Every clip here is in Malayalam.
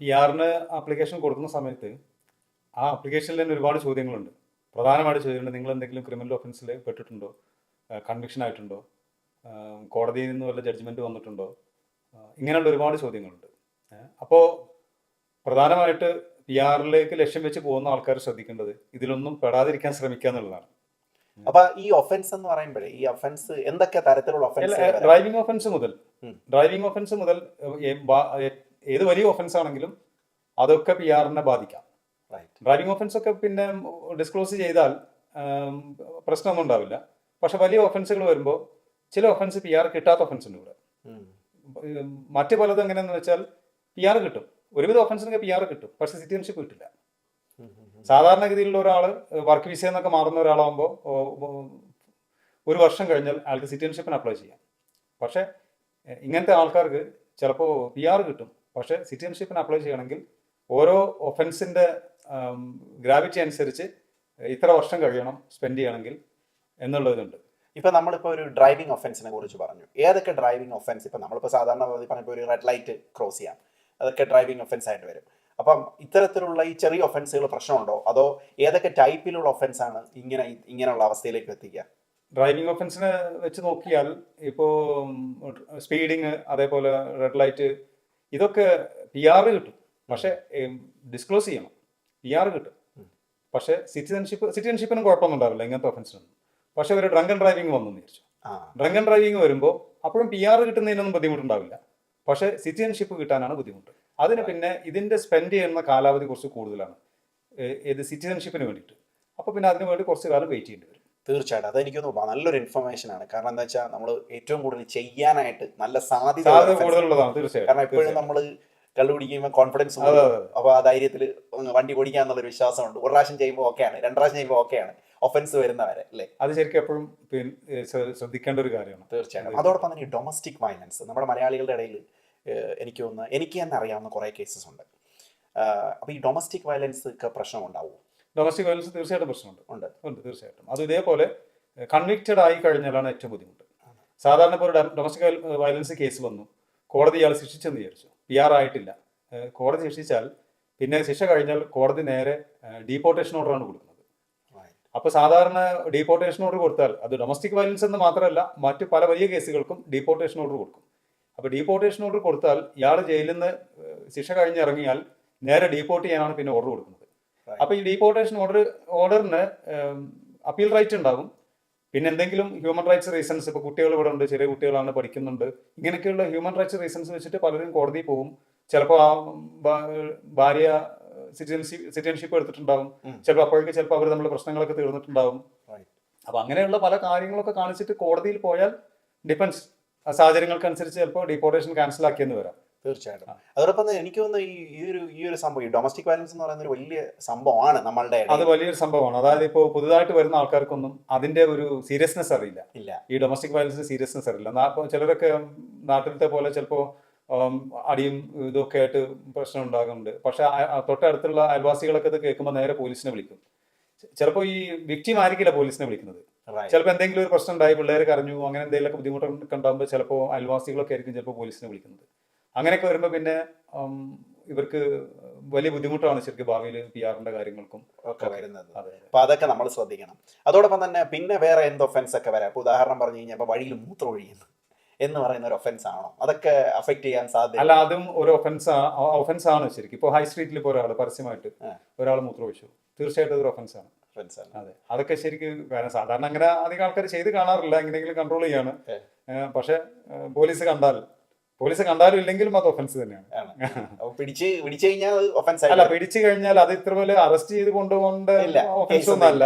പി ആറിന് ആപ്ലിക്കേഷൻ കൊടുക്കുന്ന സമയത്ത് ആ ആപ്ലിക്കേഷനിൽ തന്നെ ഒരുപാട് ചോദ്യങ്ങളുണ്ട്. പ്രധാനമായിട്ട് ചോദ്യമുണ്ട് നിങ്ങൾ എന്തെങ്കിലും ക്രിമിനൽ ഒഫൻസിൽ പെട്ടിട്ടുണ്ടോ? കൺവിക്ഷൻ ആയിട്ടുണ്ടോ? കോടതിയിൽ നിന്ന് വല്ല ജഡ്ജ്മെന്റ് വന്നിട്ടുണ്ടോ? ഇങ്ങനെയുള്ള ഒരുപാട് ചോദ്യങ്ങളുണ്ട്. അപ്പോൾ പ്രധാനമായിട്ട് പി ആറിലേക്ക് ലക്ഷ്യം വെച്ച് പോകുന്ന ആൾക്കാർ ശ്രദ്ധിക്കേണ്ടത് ഇതിലൊന്നും പെടാതിരിക്കാൻ ശ്രമിക്കുക എന്നുള്ളതാണ്. അപ്പൊ ഈ ഒഫൻസ് എന്ന് പറയുമ്പോഴേ ഈ ഒഫൻസ് എന്തൊക്കെ തരത്തിലുള്ള ഒഫൻസ് ഡ്രൈവിംഗ് ഒഫൻസ് മുതൽ. ഡ്രൈവിംഗ് ഒഫൻസ് മുതൽ ഏത് വലിയ ഒഫൻസ് ആണെങ്കിലും അതൊക്കെ പി ആറിനെ ബാധിക്കാം. ഡ്രൈവിംഗ് ഒഫൻസ് ഒക്കെ പിന്നെ ഡിസ്ക്ലോസ് ചെയ്താൽ പ്രശ്നമൊന്നും ഉണ്ടാവില്ല. പക്ഷെ വലിയ ഒഫൻസുകൾ വരുമ്പോൾ ചില ഒഫൻസ് പി ആർ കിട്ടാത്ത ഒഫൻസ് ഉണ്ട് ഇവിടെ. മറ്റു മറ്റ് പലതും എങ്ങനെയാണെന്ന് വെച്ചാൽ പി ആർ കിട്ടും. ഒരുവിധ ഒഫൻസിനൊക്കെ പി ആർ കിട്ടും. പക്ഷെ സിറ്റിസൺഷിപ്പ് കിട്ടില്ല. സാധാരണഗതിയിലുള്ള ഒരാൾ വർക്ക് വിസ എന്നൊക്കെ മാറുന്ന ഒരാളാകുമ്പോൾ ഒരു വർഷം കഴിഞ്ഞാൽ ആൾക്ക് സിറ്റിസൺഷിപ്പിന് അപ്ലൈ ചെയ്യാം. പക്ഷേ ഇങ്ങനത്തെ ആൾക്കാർക്ക് ചിലപ്പോൾ പി ആർ കിട്ടും. പക്ഷേ സിറ്റിസൺഷിപ്പിന് അപ്ലൈ ചെയ്യണമെങ്കിൽ ഓരോ ഒഫൻസിന്റെ ഗ്രാവിറ്റി അനുസരിച്ച് ഇത്ര വർഷം കഴിയണം സ്പെൻഡ് ചെയ്യണമെങ്കിൽ എന്നുള്ളതുണ്ട് ഇപ്പൊ നമ്മളിപ്പോൾ ഒരു ഡ്രൈവിംഗ് ഒഫൻസിനെ കുറിച്ച് പറഞ്ഞു. ഏതൊക്കെ ഡ്രൈവിംഗ് ഒഫൻസ് ഇപ്പൊ നമ്മളിപ്പോൾ സാധാരണ പറഞ്ഞപ്പോൾ ഒരു റെഡ് ലൈറ്റ് ക്രോസ് ചെയ്യാം. അതൊക്കെ ഡ്രൈവിംഗ് ഒഫൻസ് ആയിട്ട് വരും. അപ്പം ഇത്തരത്തിലുള്ള ഈ ചെറിയ ഒഫൻസുകൾ പ്രശ്നമുണ്ടോ? അതോ ഏതൊക്കെ ടൈപ്പിലുള്ള ഒഫൻസ് ആണ് ഇങ്ങനെ ഇങ്ങനെയുള്ള അവസ്ഥയിലേക്ക് എത്തിക്കുക? ഡ്രൈവിംഗ് ഒഫൻസിനെ വെച്ച് നോക്കിയാൽ ഇപ്പോൾ സ്പീഡിങ് അതേപോലെ റെഡ് ലൈറ്റ് ഇതൊക്കെ പി ആർ കിട്ടും. പക്ഷെ ഡിസ്ക്ലോസ് ചെയ്യണം. പി ആർ കിട്ടും. പക്ഷെ സിറ്റിസൺഷിപ്പ് സിറ്റിസൺഷിപ്പിനും കുഴപ്പമൊന്നും ഉണ്ടാവില്ല. ഇങ്ങനത്തെ ഒഫൻസിനൊന്നും പക്ഷെ ഒരു ഡ്രങ്കൻ ഡ്രൈവിംഗ് വന്നു വിചാരിച്ചു. ഡ്രങ്കൻ ഡ്രൈവിംഗ് വരുമ്പോൾ അപ്പോഴും പി ആർ കിട്ടുന്നതിനൊന്നും ബുദ്ധിമുട്ടുണ്ടാവില്ല. പക്ഷെ സിറ്റിസൺഷിപ്പ് കിട്ടാനാണ് ബുദ്ധിമുട്ട്. അതിന് പിന്നെ ഇതിന്റെ സ്പെൻഡ് ചെയ്യുന്ന കാലാവധി കുറച്ച് കൂടുതലാണ്. ഇത് സിറ്റിസൺഷിപ്പിന് വേണ്ടിയിട്ട്. അപ്പോൾ പിന്നെ അതിന് വേണ്ടി കുറച്ച് കാലം വെയിറ്റ് ചെയ്യേണ്ടി വരും. തീർച്ചയായിട്ടും. അതെനിക്കൊന്ന് നല്ലൊരു ഇൻഫർമേഷൻ ആണ്. കാരണം എന്താ വെച്ചാൽ നമ്മൾ ഏറ്റവും കൂടുതൽ ചെയ്യാനായിട്ട് നല്ല സാധ്യത കാരണം എപ്പോഴും നമ്മൾ കള്ളു പിടിക്കുമ്പോൾ കോൺഫിഡൻസ് അതെ, അതെ. അപ്പൊ ആ ധൈര്യത്തിൽ വണ്ടി ഓടിക്കാന്നുള്ളൊരു വിശ്വാസമുണ്ട്. ഒരു പ്രാവശ്യം ചെയ്യുമ്പോൾ ഓക്കെയാണ്. രണ്ട് പ്രാവശ്യം ചെയ്യുമ്പോൾ ഓക്കെയാണ്. ഒഫൻസ് വരുന്നവരെ അല്ലേ? അത് ശരിക്കും എപ്പോഴും ശ്രദ്ധിക്കേണ്ട ഒരു കാര്യമാണ്. തീർച്ചയായിട്ടും. അതോടൊപ്പം തന്നെ ഡൊമസ്റ്റിക് വയലൻസ് നമ്മുടെ മലയാളികളുടെ ഇടയിൽ എനിക്ക് തോന്നുന്നു എനിക്ക് തന്നെ അറിയാവുന്ന കുറേ കേസസ് ഉണ്ട്. അപ്പോൾ ഈ ഡൊമസ്റ്റിക് വയലൻസ് ഒക്കെ പ്രശ്നം ഉണ്ടാവും ഡൊമസ്റ്റിക് വയലൻസ് തീർച്ചയായിട്ടും പ്രശ്നമുണ്ട്. ഉണ്ട്. ഉണ്ട് തീർച്ചയായിട്ടും. അത് ഇതേപോലെ കൺവിക്റ്റഡ് ആയി കഴിഞ്ഞാലാണ് ഏറ്റവും ബുദ്ധിമുട്ട്. സാധാരണ ഇപ്പോൾ ഒരു ഡൊമസ്റ്റിക് വയലൻസ് കേസ് വന്നു. കോടതി ഇയാൾ ശിക്ഷിച്ചെന്ന് വിചാരിച്ചു. പി ആർ ആയിട്ടില്ല. കോടതി ശിക്ഷിച്ചാൽ പിന്നെ ശിക്ഷ കഴിഞ്ഞാൽ കോടതി നേരെ ഡീപ്പോർട്ടേഷൻ ഓർഡറാണ് കൊടുക്കുന്നത്. അപ്പോൾ സാധാരണ ഡീപ്പോർട്ടേഷൻ ഓർഡർ കൊടുത്താൽ അത് ഡൊമസ്റ്റിക് വയലൻസ് എന്ന് മാത്രമല്ല മറ്റു പല വലിയ കേസുകൾക്കും ഡീപ്പോർട്ടേഷൻ ഓർഡർ കൊടുക്കും. അപ്പോൾ ഡീപ്പോർട്ടേഷൻ ഓർഡർ കൊടുത്താൽ ഇയാൾ ജയിലിൽ നിന്ന് ശിക്ഷ കഴിഞ്ഞിറങ്ങിയാൽ നേരെ ഡീപ്പോർട്ട് ചെയ്യാനാണ് പിന്നെ ഓർഡർ കൊടുക്കുന്നത്. അപ്പോൾ ഈ ഡീപ്പോർട്ടേഷൻ ഓർഡർ ഓർഡറിന് അപ്പീൽ റൈറ്റ് ഉണ്ടാകും പിന്നെ എന്തെങ്കിലും ഹ്യൂമൻ റൈറ്റ്സ് റീസൺസ് ഇപ്പോൾ കുട്ടികൾ ഇവിടെ ഉണ്ട് ചെറിയ കുട്ടികളാണ് പഠിക്കുന്നുണ്ട് ഇങ്ങനെയൊക്കെയുള്ള ഹ്യൂമൻ റൈറ്റ്സ് റീസൺസ് വെച്ചിട്ട് പലരും കോടതിയിൽ പോകും. ചിലപ്പോൾ ആ ഭാര്യ സിറ്റിസൺഷിപ്പ് സിറ്റിസൺഷിപ്പ് എടുത്തിട്ടുണ്ടാവും. ചിലപ്പോൾ അപ്പോഴേക്ക് ചിലപ്പോൾ അവർ നമ്മുടെ പ്രശ്നങ്ങളൊക്കെ തീർന്നിട്ടുണ്ടാവും. അപ്പൊ അങ്ങനെയുള്ള പല കാര്യങ്ങളൊക്കെ കാണിച്ചിട്ട് കോടതിയിൽ പോയാൽ ഡിപ്പെൻസ് സാഹചര്യങ്ങൾക്കനുസരിച്ച് ചിലപ്പോൾ ഡിപ്പോർട്ടേഷൻ ക്യാൻസൽ ആക്കിയെന്ന് വരാം. തീർച്ചയായിട്ടും. അതോടൊപ്പം തന്നെ എനിക്ക് തോന്നുന്നു ഈ ഒരു ഈ ഒരു സംഭവം ഈ ഡൊമസ്റ്റിക് വയലൻസ് എന്ന് പറയുന്ന ഒരു വലിയ സംഭവമാണ് നമ്മളുടെ അത് വലിയൊരു സംഭവമാണ്. അതായത് ഇപ്പോൾ പുതുതായിട്ട് വരുന്ന ആൾക്കാർക്കൊന്നും അതിന്റെ ഒരു സീരിയസ്നെസ് അറിയില്ല. ഇല്ല. ഈ ഡൊമസ്റ്റിക് വയലൻസ് സീരിയസ്നെസ് അറിയില്ല. ചിലരൊക്കെ നാട്ടിലത്തെ പോലെ ചിലപ്പോൾ അടിയും ഇതൊക്കെ ആയിട്ട് പ്രശ്നം ഉണ്ടാകുന്നുണ്ട്. പക്ഷെ തൊട്ടടുത്തുള്ള അയൽവാസികളൊക്കെ ഇത് കേൾക്കുമ്പോൾ നേരെ പോലീസിനെ വിളിക്കും. ചിലപ്പോൾ ഈ വിക്ടിം ആയിരിക്കില്ല പോലീസിനെ വിളിക്കുന്നത്. ചിലപ്പോൾ എന്തെങ്കിലും ഒരു പ്രശ്നം ഉണ്ടായി പിള്ളേർ കരഞ്ഞു അങ്ങനെ എന്തെങ്കിലുമൊക്കെ ബുദ്ധിമുട്ടൊക്കെ ഉണ്ടാകുമ്പോൾ ചിലപ്പോൾ അയൽവാസികളൊക്കെ ആയിരിക്കും ചിലപ്പോൾ പോലീസിനെ വിളിക്കുന്നത്. അങ്ങനെയൊക്കെ വരുമ്പോൾ പിന്നെ ഇവർക്ക് വലിയ ബുദ്ധിമുട്ടാണ് ശരിക്കും ഭാവിയിൽ പി ആറിന്റെ കാര്യങ്ങൾക്കും ഒക്കെ വരുന്നത്. അപ്പൊ അതൊക്കെ നമ്മൾ ശ്രദ്ധിക്കണം. അതോടൊപ്പം തന്നെ പിന്നെ വേറെ എന്ത് ഒഫൻസ് ഒക്കെ വരാം? ഇപ്പൊ ഉദാഹരണം പറഞ്ഞു കഴിഞ്ഞാൽ ഇപ്പൊ വഴിയിൽ മൂത്രം ഒഴിയുന്നു എന്ന് പറയുന്ന ഒരു ഒഫൻസ് ആണോ? അതൊക്കെ അഫക്ട് ചെയ്യാൻ സാധ്യത അല്ല അതും ഒരു ഒഫൻസ് ഒഫൻസ് ആണ് ശരിക്കും. ഇപ്പോൾ ഹൈ സ്ട്രീറ്റിൽ ഇപ്പോൾ ഒരാൾ പരസ്യമായിട്ട് ഒരാൾ ഒരാൾ മൂത്രമൊഴിച്ചു. തീർച്ചയായിട്ടും അതൊരു ഒഫൻസ് ആണ്. ഒഫൻസ് ആണ്. അതെ. അതൊക്കെ ശരിക്കും കാരണം സാധാരണ അങ്ങനെ അധികം ആൾക്കാർ ചെയ്ത് കാണാറില്ല. എങ്ങനെയെങ്കിലും കൺട്രോൾ ചെയ്യാണ്. പക്ഷെ പോലീസ് കണ്ടാൽ പോലീസ് കണ്ടാലും ഇല്ലെങ്കിലും അത് ഒഫൻസ് തന്നെയാണ്. പിടിച്ച് പിടിച്ചു കഴിഞ്ഞാൽ ഒഫൻസ് അല്ല പിടിച്ചു കഴിഞ്ഞാൽ അത് ഇത്ര വലിയ അറസ്റ്റ് ചെയ്ത് കൊണ്ടുപോകേണ്ട ഒഫൻസ് ഒന്നല്ല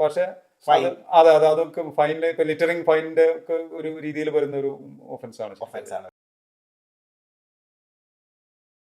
പക്ഷെ അത് അതെ അതെ അതൊക്കെ ഫൈനിൽ ലിറ്ററിംഗ് ഫൈനിന്റെ ഒക്കെ ഒരു രീതിയിൽ വരുന്ന ഒരു ഒഫൻസ് ആണ് ഒഫൻസ് ആണ്.